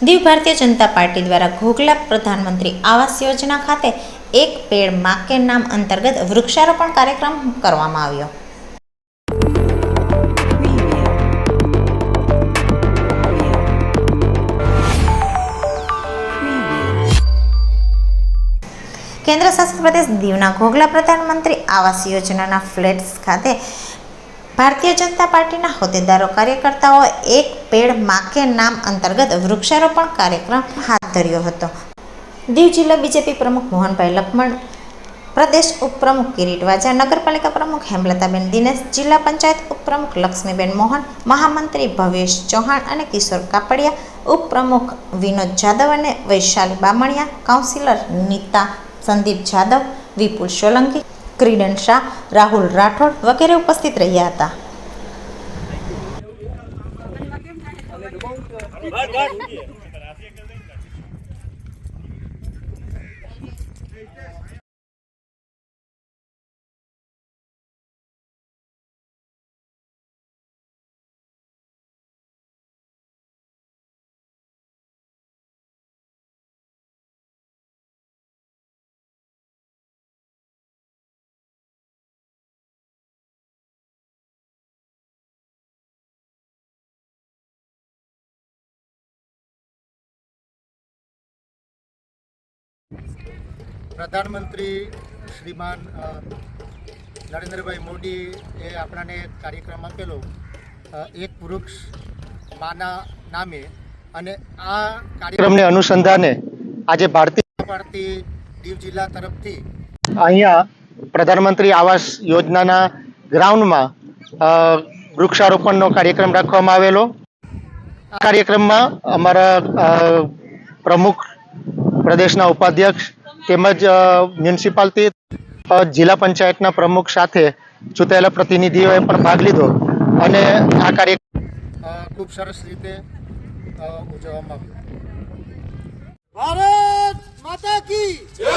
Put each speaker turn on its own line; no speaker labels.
Diu Bharatiya Janata party દ્વારા ઘોઘલા પ્રધાનમંત્રી આવાસ યોજના ખાતે એક પેડ માકે નામ અંતર્ગત વૃક્ષારોપણ કાર્યક્રમ કરવામાં આવ્યો. કેન્દ્ર શાસિત પ્રદેશ દીવના ઘોઘલા પ્રધાનમંત્રી આવાસ યોજનાના ફ્લેટ્સ ખાતે ભારતીય જનતા પાર્ટીના હોદ્દેદારો, કાર્યકર્તાઓ એક પેડ માકે નામ અંતર્ગત વૃક્ષારોપણ કાર્યક્રમ હાથ ધર્યો હતો. દીવ જિલ્લા બીજેપી પ્રમુખ મોહનભાઈ લખમણ, પ્રદેશ ઉપપ્રમુખ કિરીટ વાજા, નગરપાલિકા પ્રમુખ હેમલતાબેન દિનેશ, જિલ્લા પંચાયત ઉપપ્રમુખ લક્ષ્મીબેન મોહન, મહામંત્રી ભવેશ ચૌહાણ અને કિશોર કાપડિયા, ઉપપ્રમુખ વિનોદ જાદવ અને વૈશાલી બામણિયા, કાઉન્સિલર નીતા સંદીપ જાદવ, વિપુલ સોલંકી ક્રીડન શાહ રાહુલ રાઠોડ વગેરે ઉપસ્થિત રહ્યા હતા.
પ્રધાનમંત્રી શ્રીમાન નરેન્દ્રભાઈ મોદી એ આપણાને એક કાર્યક્રમ આપેલો એક વૃક્ષ માના નામે. અને આ કાર્યક્રમને અનુસંધાને આજે ભારતીય પાર્ટી દીવ જિલ્લા તરફથી અહીંયા પ્રધાનમંત્રી આવાસ યોજનાના ગ્રાઉન્ડમાં વૃક્ષારોપણનો કાર્યક્રમ રાખવામાં આવેલો. આ કાર્યક્રમમાં અમારા પ્રમુખ પ્રદેશના ઉપાધ્યક્ષ તેમજ મ્યુનિસિપાલિટી જિલ્લા પંચાયતના પ્રમુખ સાથે ચૂંટાયેલા પ્રતિનિધિઓએ પણ ભાગ લીધો અને આ કાર્યક્રમ ખૂબ સરસ રીતે ઉજવવામાં આવ્યો.
ભારત માતા કી જય!